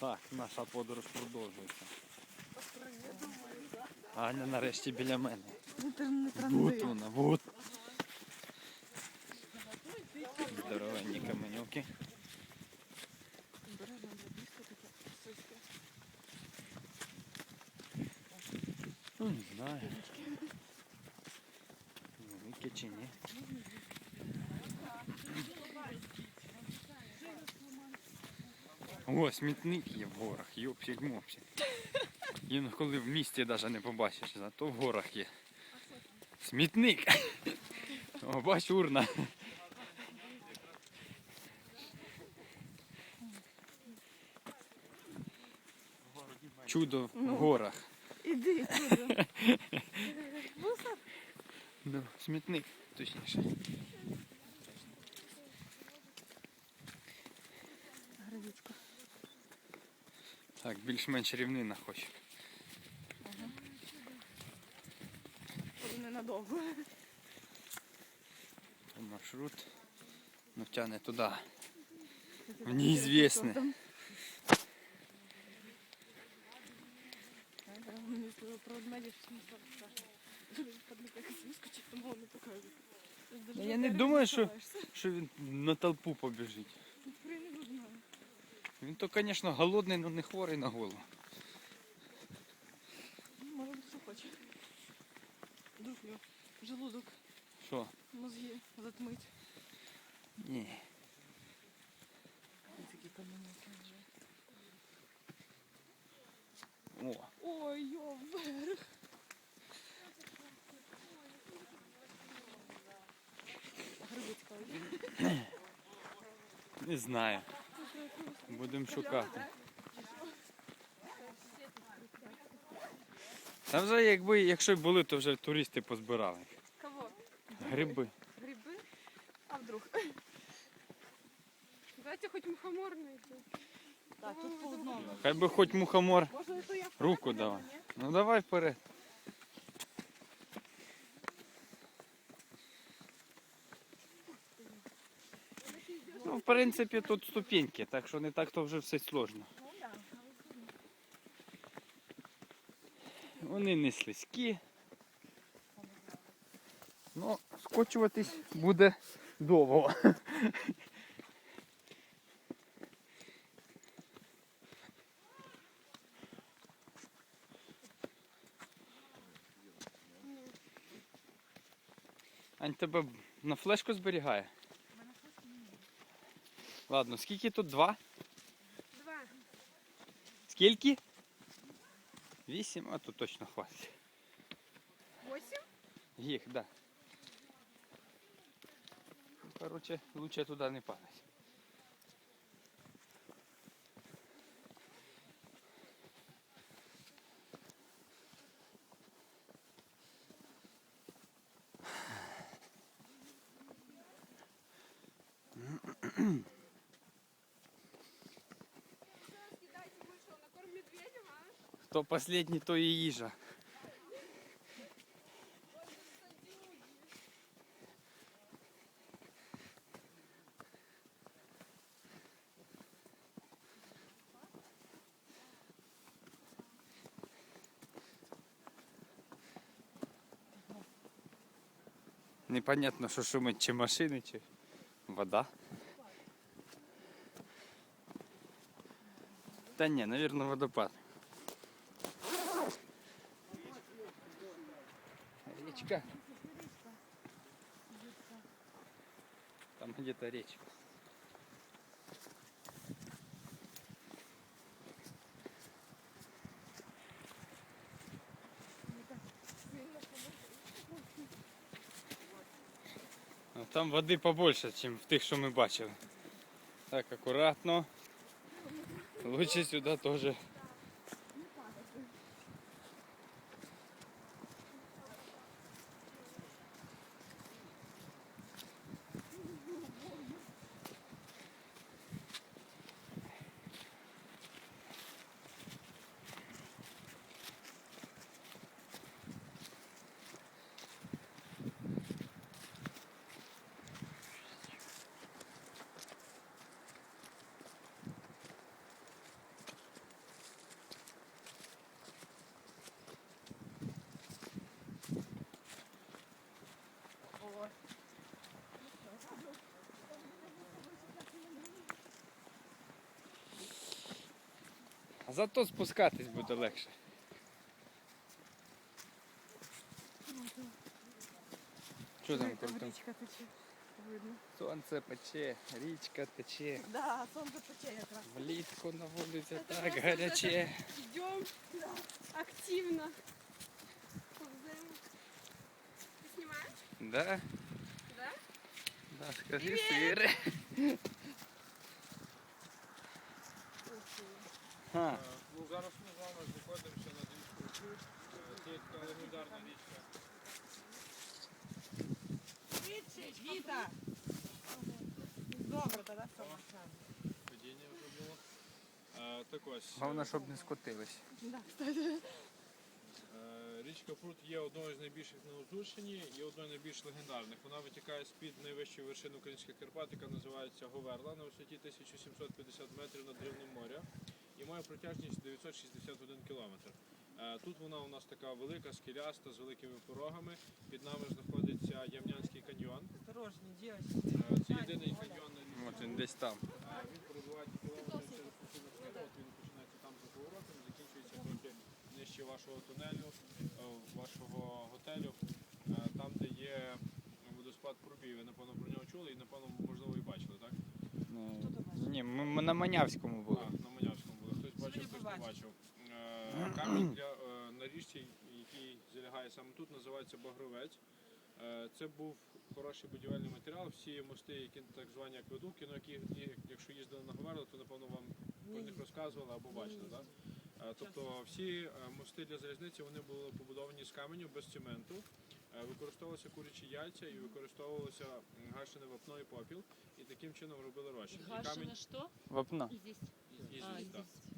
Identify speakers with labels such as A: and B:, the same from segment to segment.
A: Так, наша подорож продовжується. Аня нарешті біля мене.
B: Ну ти ж не
A: Вот
B: транзит.
A: вона, вот. Здоровенні каменюки.
B: Обережно забігти таке сиське.
A: Ну, не знаю. Велике чи ні. О, смітник є в горах, йопсіть мопсіть. Інколи в місті навіть не побачиш, зато в горах є. Смітник. О, бач, урна. Чудо в
B: Ну.
A: горах.
B: Іди. Мусор.
A: Да, смітник, точніше. Так, більш-менш рівнина хоч.
B: Тобі ненадовго.
A: Маршрут. Ну тягне туди. В неізвісне. Ну, Я не думаю, що, що він на толпу побіжить. Він то, звісно, голодний, але не хворий на голову.
B: Ну, Може бути, що хоче. Вдруг його желудок,
A: Що?
B: мозги затмить.
A: Ні.
B: Такі каменюки вже.
A: О,
B: Ой, йо, вверх. А Грибицька
A: не знаю. Будемо шукати. Та вже якби, якщо й були, то вже туристи позбирали.
B: Кого?
A: Гриби.
B: Грибы? А вдруг?
C: Дайте хоть мухомор найти.
B: Так, тут по одному.
A: Хай би хоч мухомор руку давай. Ну давай вперед. Ну, в принципі, тут ступеньки, так що не так то вже все сложно. Вони не слизькі. Ну, скочуватись буде довго. Ань, тебе на флешку зберігає? Ладно, скільки тут? Два?
C: Два.
A: Скільки? Вісім, а то точно хватить.
C: Восемь?
A: Їх, да. Ну, Короче, лучше туди не падать.
C: Кидайте
A: Хто последній, то і їжа. Непонятно, що шумить, чи машини, чи вода. Та ні, навірно, водопад. Речка. Там где-то речка. Ну, Там води побольше, ніж в тих, що ми бачили. Так, акуратно. Лучше сюди теж. Зато спускатись буде легше. Що там крутим?
B: Річка тече. Видно.
A: Сонце пече, річка тече.
B: Да, сонце пече якраз.
A: Влітку на вулиці так гаряче.
C: Идем активно. Ползаем. Ты снимаешь?
A: Да?
C: Да?
A: Да, скажи сири.
D: Ну, зараз ми з вами знаходимося над річкою Крюк. Е, Це така легендарна річка.
B: Віта! Добре, тоді все.
D: Падіння вже було. Е, Так ось.
A: Головне, щоб не скотились.
B: Да,
D: е, Річка Прут є одною з найбільших на Гуцульщині і одною з найбільш легендарних. Вона витікає з-під найвищої вершини українських Карпат, яка називається Говерла на висоті 1750 метрів над рівнем моря і має протяжність 961 кілометр. Е, Тут вона у нас така велика, скеляста, з великими порогами. Під нами знаходиться Ямнянський каньйон. Е, Це єдиний каньйон на.
A: От він десь там.
D: Він перебуває кілометр через сусідну схему. Він починається там за поворотом, закінчується трохи нижче вашого тунелю, е, вашого готелю, е, там, де є водоспад Пробій. Ви напевно про нього чули і напевно можливо і бачили, так?
A: Е, Ні, ми, ми на Манявському були.
D: А, на Манявському були. Хтось бачив,
B: не
D: не бачив. Е, Камінь для, е, на річці, який залягає саме тут, називається Багровець. Е, Це був хороший будівельний матеріал. Всі мости, які так звані акведуки, ну які якщо їздили на Говерло, то напевно вам про них розказували або бачили. Так? Е, Тобто всі е, мости для залізниці вони були побудовані з каменю без цементу. Е, Використовувалися курячі яйця і використовувалося гашене вапно і попіл, і таким чином робили розчин. І
E: Гашено что? Здесь.
D: і, і,
E: А,
D: так.
E: здесь.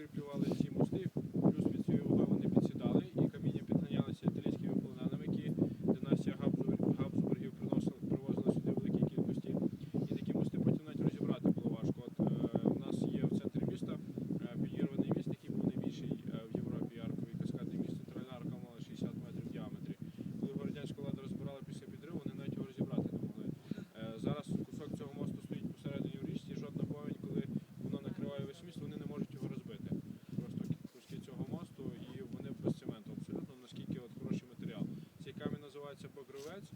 D: Е, І таким чином скріплювали ці мости, плюс від цієї ваги вони підсідали, і каміння підганялися італійськими полоненими, які династія Габсбург- Габсбургів приносила, привозила сюди в великій кількості. І такі мости потім навіть розібрати було важко. От е, у нас є в центрі міста е, підірваний міст, який був найбільший е, в Європі арковий каскадний міст. Центральна арка мала 60 метрів в діаметрі. Коли його радянська влада розбирала після підриву, вони навіть його розібрати не могли. Е, Зараз кусок цього мосту стоїть посередині в річці, жодна повінь, коли воно накриває весь міст, вони не можуть його розбити. Просто куски цього мосту і вони без цементу абсолютно, наскільки от хороший матеріал. Цей камінь називається Покровець,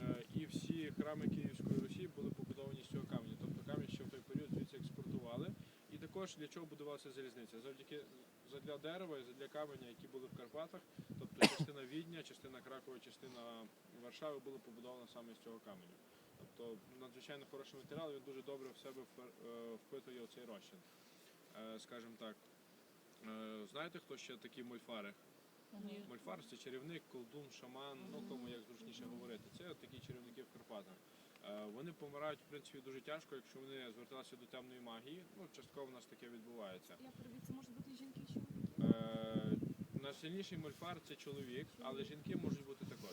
D: е, і всі храми Київської Русі були побудовані з цього каменю. Тобто камінь ще в той період звідси експортували. І також для чого будувалася залізниця? Завдяки задля дерева і задля каменя, які були в Карпатах, тобто частина Відня, частина Кракова, частина Варшави була побудована саме з цього каменю. Тобто надзвичайно хороший матеріал, він дуже добре в себе е, впитує оцей розчин. Е, Скажімо так. Знаєте, хто ще такі мольфари? Мольфар це чарівник, колдун, шаман, ну кому як зручніше говорити. Це такі чарівники в Карпатах. Е, Вони помирають в принципі дуже тяжко, якщо вони зверталися до темної магії. Ну, частково в нас таке відбувається.
B: Я це може бути жінки чоловіки?
D: Е, Найсильніший мольфар це чоловік, але жінки можуть бути також.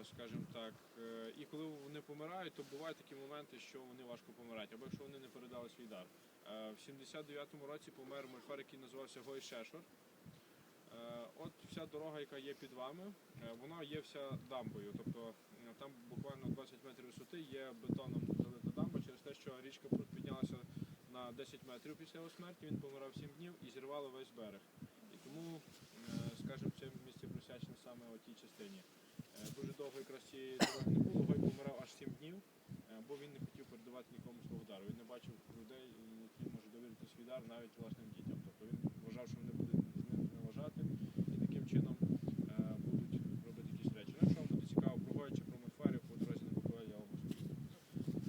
D: Е, Скажімо так. Е, І коли вони помирають, то бувають такі моменти, що вони важко помирають, або якщо вони не передали свій дар. Е, В 79-му році помер мольфар, який називався Гой Шешор. Е, От вся дорога, яка є під вами, е, вона є вся дамбою. Тобто е, там буквально 20 метрів висоти є бетоном залита дамба через те, що річка Прут піднялася на 10 метрів після його смерті, він помирав 7 днів і зірвало весь берег. І тому, скажімо, це місце присвячене саме тій частині. Дуже довго якраз цієї дороги не було, Гой помирав аж 7 днів, бо він не хотів передавати нікому свого дару. Він не бачив людей, які можуть довірити свій дар навіть власним дітям. Тобто він вважав, що вони будуть з ним зневажати і таким чином е, будуть робити якісь речі. Ну, якщо вам буде цікаво про Гой чи про Мольфарів, по дорозі на Буковель я вам розповім.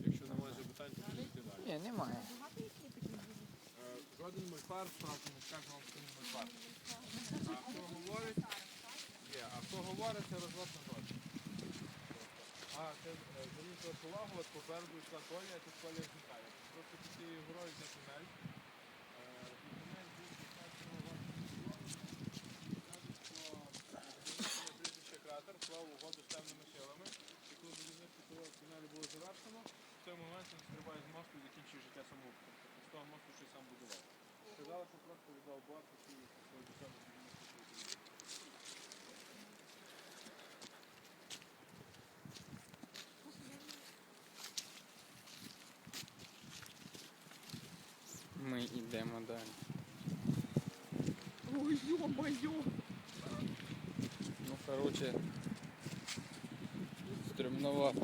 D: Якщо немає запитань, то будемо йти далі.
A: Ні, немає.
D: Жоден мольфар справді не скаже вам, що він мольфар. А хто говорить, є. А хто говорить, це розвод на гроші. А, це е, зверніть вашу увагу, от попереду йшла колія, тут коля зникає. Просто під цією горою йде тунель. Е, І тунель був 15 року. Прізвище кратер склав угоду з темними силами. І коли будівництво цього тунелю було завершено, він стрибає з мосту і закінчує життя самогубством. Тобто з того мосту, що й сам будував. Сказали, що просто віддав борт і свою десятку
A: йдемо далі.
B: Ой, ё-моё.
A: Ну, короче, стремновато.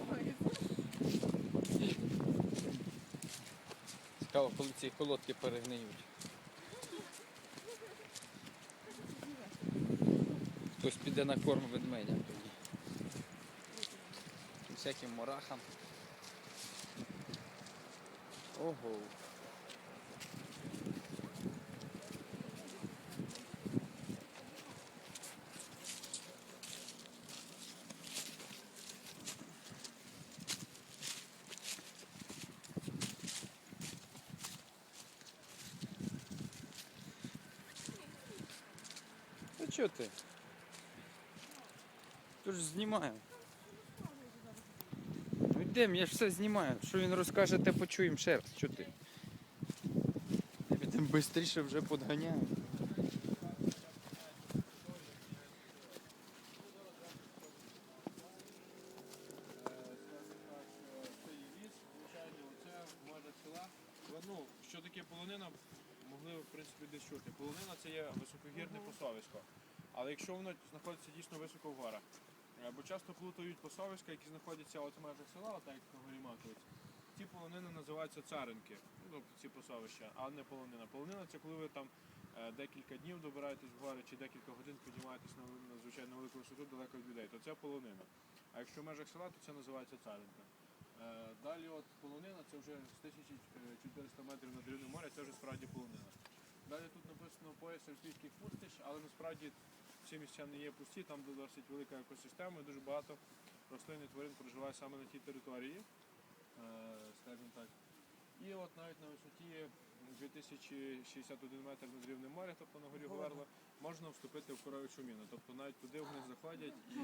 A: Цікаво, коли ці колодки перегниють. Хтось піде на корм ведмедя тоді. Всяким мурахам. Ого. Чого ти? Ти ж знімаю. Ну йдемо, я ж все знімаю. Що він розкаже, те почуємо ще раз. Чого ти? Підемо швидше вже
D: межа села. Ну, що таке полонина, могли в принципі десь чути. Полонина це є високогірне посовисько. Але якщо воно знаходиться дійсно високо в горах, е, бо часто плутають посовиська, які знаходяться от в межах села, отак як на горі Маковець. Ці полонини називаються царинки, ну, тобто ці посовища, а не полонина. Полонина це коли ви там е, декілька днів добираєтесь в гори чи декілька годин піднімаєтесь на надзвичайно велику висоту далеко від людей, то це полонина. А якщо в межах села, то це називається царинка. Е, Далі от полонина це вже з 1400 метрів над рівнем моря, це вже справді полонина. Далі тут написано пояс альпійських пустищ, але насправді ці місця не є пусті, там де досить велика екосистема, і дуже багато рослин і тварин проживає саме на тій території, е, скажімо так. І от навіть на висоті 2061 метр над рівнем моря, тобто на горі Говерла, можна вступити в коров'ячу міну. Тобто навіть туди вони заходять і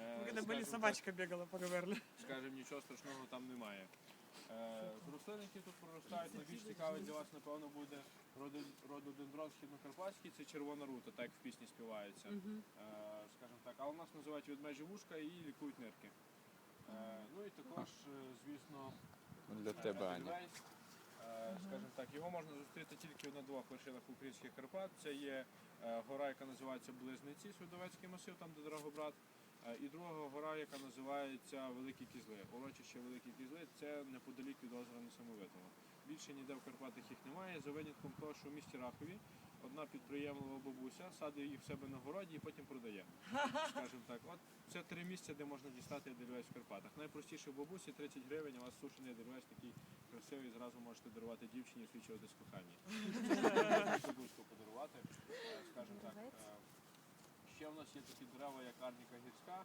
D: е, скажімо так,
B: собачка бегала по Гаверли.
D: скажімо, нічого страшного там немає. Е, з рослин, які тут проростають, найбільш цікавий для вас, напевно, буде рододендрон східнокарпатський, це червона рута, так як в пісні співається. Е, скажімо так, а у нас називають ведмежі вушка і лікують нирки. Е, ну і також, звісно,
A: Для тебе, Аня.
D: Скажімо так, його можна зустріти тільки на двох вершинах українських Карпат. Це є гора, яка називається Близнеці, Свідовецький масив, там де Драгобрат. Е, І друга гора, яка називається Великі Кізли. Урочище Великі Кізли це неподалік від озера Несамовитого. Більше ніде в Карпатах їх немає, за винятком того, що в місті Рахові одна підприємлива бабуся садить їх в себе на городі і потім продає. Скажімо так, от це три місця, де можна дістати Едельвейс в Карпатах. Найпростіше в бабусі 30 гривень, у вас сушений Едельвейс такий красивий, зразу можете дарувати дівчині і свідчуватись коханні. Бабуську подарувати, е, скажімо так. Ще в нас є такі дерева, як арніка гірська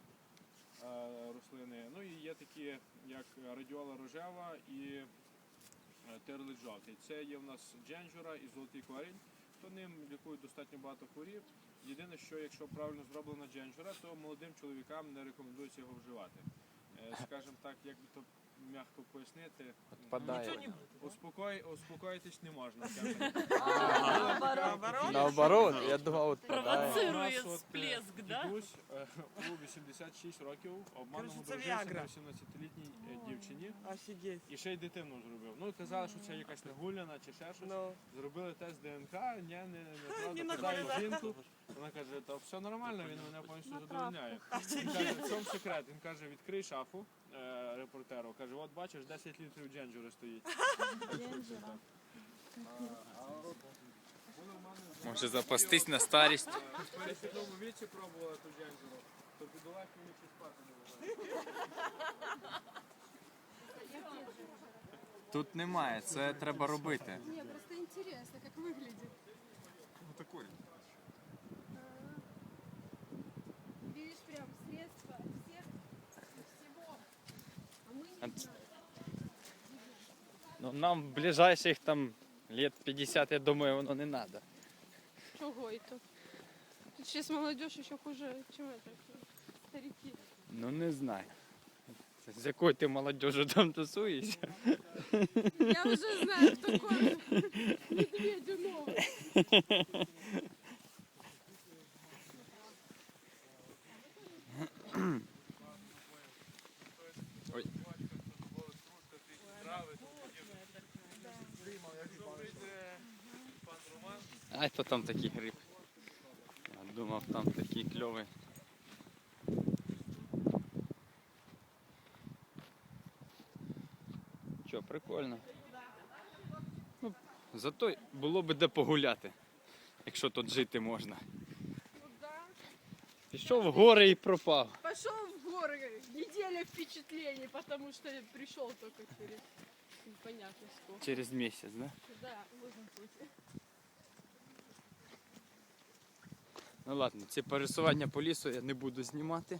D: е, рослини. Ну і є такі, як радіола рожева і е, жовтий. Це є в нас дженджура і золотий корінь. То ним лікують достатньо багато хворіб. Єдине, що якщо правильно зроблена дженджура, то молодим чоловікам не рекомендується його вживати. Е, Скажімо так, як би то м'яко пояснити,
A: Отпадає.
D: успокой, успокоїтись не можна.
B: Наоборот.
A: Я думав, отпадає.
B: Провоцирує
D: У нас от, е,
B: всплеск, да?
D: Дідусь е, у 86 років обманом
B: Короче, це
D: одружився
B: Віагра.
D: на 18-літній е, дівчині
B: Офигеть.
D: і ще й дитину зробив. Ну казали, що це якась нагуляна чи ще щось.
B: Ну,
D: Зробили тест ДНК, ні, не, не,
B: Ні,
D: правда,
B: нагуляна.
D: жінку. Вона каже, та все нормально, він мене повністю задовольняє. Він каже, в чому секрет? Він каже, відкрий шафу е, репортеру. Каже, от бачиш, 10 літрів дженджури стоїть.
A: Може запастись на старість.
D: В перехідному ту дженджеру, то бідолах мені чи спати не.
A: Тут немає, це треба робити. нам в ближайших там лет 50, я думаю, воно не треба.
C: Чего это? Тут сейчас молодежь еще хуже, чем это, старики.
A: Ну не знаю. З якою ти молодежю там тусуєшся?
C: Я уже знаю, кто кормит медведя новый.
A: А то там такий гриб. Я думав, там такий кльовий. Що, прикольно. Ну, зато було би де погуляти, якщо тут жити можна. Пішов в гори і пропав.
C: Пошел в горы. Неделя впечатлений, потому что пришел только через непонятно сколько.
A: Через місяць, да?
C: Да, в этом.
A: Ну ладно, ці пересування по лісу я не буду знімати.